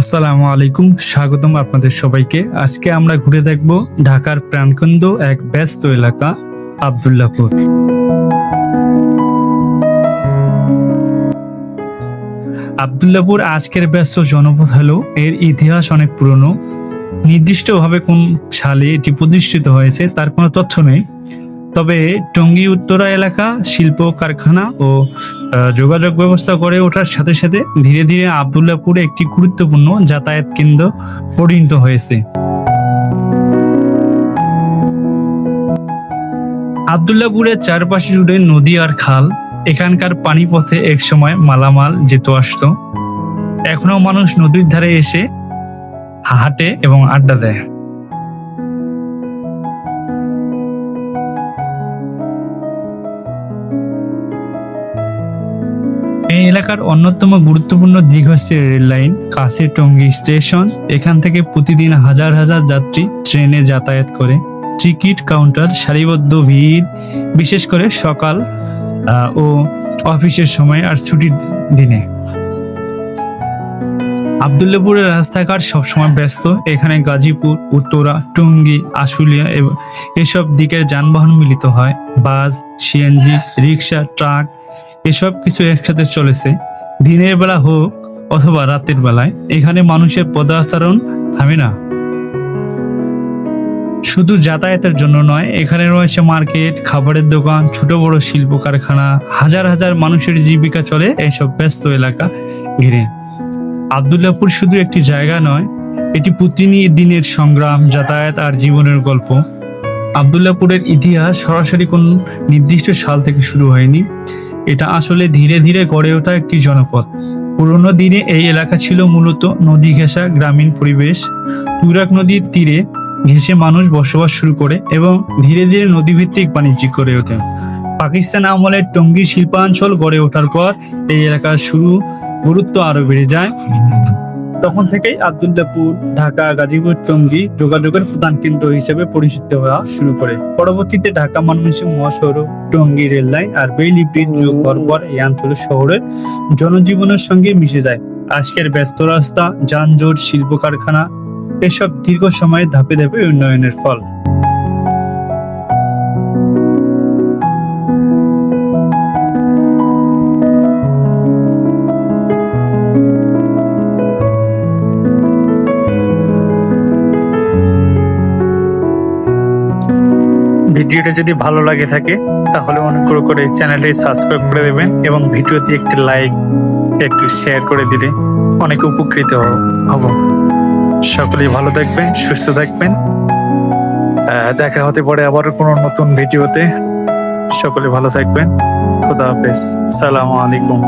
আসসালামু আলাইকুম, স্বাগতম আপনাদের সবাইকে। আজকে আমরা ঘুরে দেখব ঢাকার প্রাণকেন্দ্র এক ব্যস্ত এলাকা, আবদুল্লাপুর। আবদুল্লাপুর আজকের ব্যস্ত জনপদ হলেও এর ইতিহাস অনেক পুরনো। নির্দিষ্টভাবে কোন সালে এটি প্রতিষ্ঠিত হয়েছে, তার কোনো তথ্য নেই। তবে টঙ্গী উত্তরা এলাকা, শিল্প কারখানা ও যোগাযোগ ব্যবস্থা গড়ে ওঠার সাথে সাথে ধীরে ধীরে আবদুল্লাপুরে একটি গুরুত্বপূর্ণ যাতায়াত কেন্দ্র পরিণত হয়েছে। আবদুল্লাপুরের চারপাশে জুড়ে নদী আর খাল, এখানকার পানিপথে একসময় মালামাল যেত আসতো। এখনও মানুষ নদীর ধারে এসে হাঁটে এবং আড্ডা দেয়। এই এলাকার অন্যতম গুরুত্বপূর্ণ দিক হচ্ছে রেল লাইন কাছে টঙ্গী স্টেশন। এখান থেকে প্রতিদিন হাজার হাজার যাত্রী ট্রেনে যাতায়াত করে। টিকিট কাউন্টার, সারিবদ্ধ ভিড়, বিশেষ করে সকাল ও অফিসের সময় আর ছুটির দিনে। আবদুল্লাপুরের রাস্তাঘাট সবসময় ব্যস্ত। এখানে গাজীপুর, উত্তরা, টঙ্গী, আশুলিয়া এবং, এসব দিকের যানবাহন মিলিত হয়। বাস, সিএনজি, রিক্সা, ট্রাক এসব কিছু একসাথে চলেছে। দিনের বেলা হোক অথবা রাতের বেলায়, এখানে মানুষের পদাচারণ থামে না। শুধু যাতায়াতের জন্য নয়, এখানে রয়েছে মার্কেট, খাবারের দোকান, ছোট বড় শিল্প কারখানা হাজার হাজার মানুষের জীবিকা চলে এইসব ব্যস্ত এলাকা ঘিরে। আবদুল্লাপুর শুধু একটি জায়গা নয়, এটি প্রতিদিনের সংগ্রাম, যাতায়াত আর জীবনের গল্প। আবদুল্লাপুরের ইতিহাস সরাসরি কোন নির্দিষ্ট সাল থেকে শুরু হয়নি। এটা আসলে ধীরে ধীরে গড়ে ওঠা একটি জনপদ। পুরনো দিনে এই এলাকা ছিল মূলত নদী ঘেঁষা গ্রামীণ পরিবেশ। তুরাক নদীর তীরে ঘেঁষে মানুষ বসবাস শুরু করে এবং ধীরে ধীরে নদীভিত্তিক বাণিজ্যিক গড়ে ওঠে। পাকিস্তান আমলের টঙ্গী শিল্পাঞ্চল গড়ে ওঠার পর এই এলাকার শুরু, গুরুত্ব আরও বেড়ে যায়। তখন থেকেই আবদুল্লাপুর, ঢাকা, গাজীপুর টঙ্গী যোগাযোগের প্রধান কেন্দ্র হিসেবে পরিচিত হওয়া শুরু করে। পরবর্তীতে ঢাকা, ময়মনসিংহ, মহাসড়ক, টঙ্গী রেল লাইন আর বেইলি ব্রিজ যোগ হওয়ার পর এই অঞ্চলের শহরের জনজীবনের সঙ্গে মিশে যায়। আজকের ব্যস্ত রাস্তা, যানজট শিল্প কারখানা এসব দীর্ঘ সময়ে ধাপে ধাপে উন্নয়নের ফল। ভিডিওটা যদি ভালো লাগে থাকে, তাহলে অনুগ্রহ করে চ্যানেলটি সাবস্ক্রাইব করে দেবেন এবং ভিডিওতে একটি লাইক, একটু শেয়ার করে দিলে অনেক উপকৃত হব। সকলেই ভালো থাকবেন, সুস্থ থাকবেন। দেখা হতে পারে আবার কোনো নতুন ভিডিওতে। সকলে ভালো থাকবেন। খুদা হাফেজ। সালামু আলাইকুম।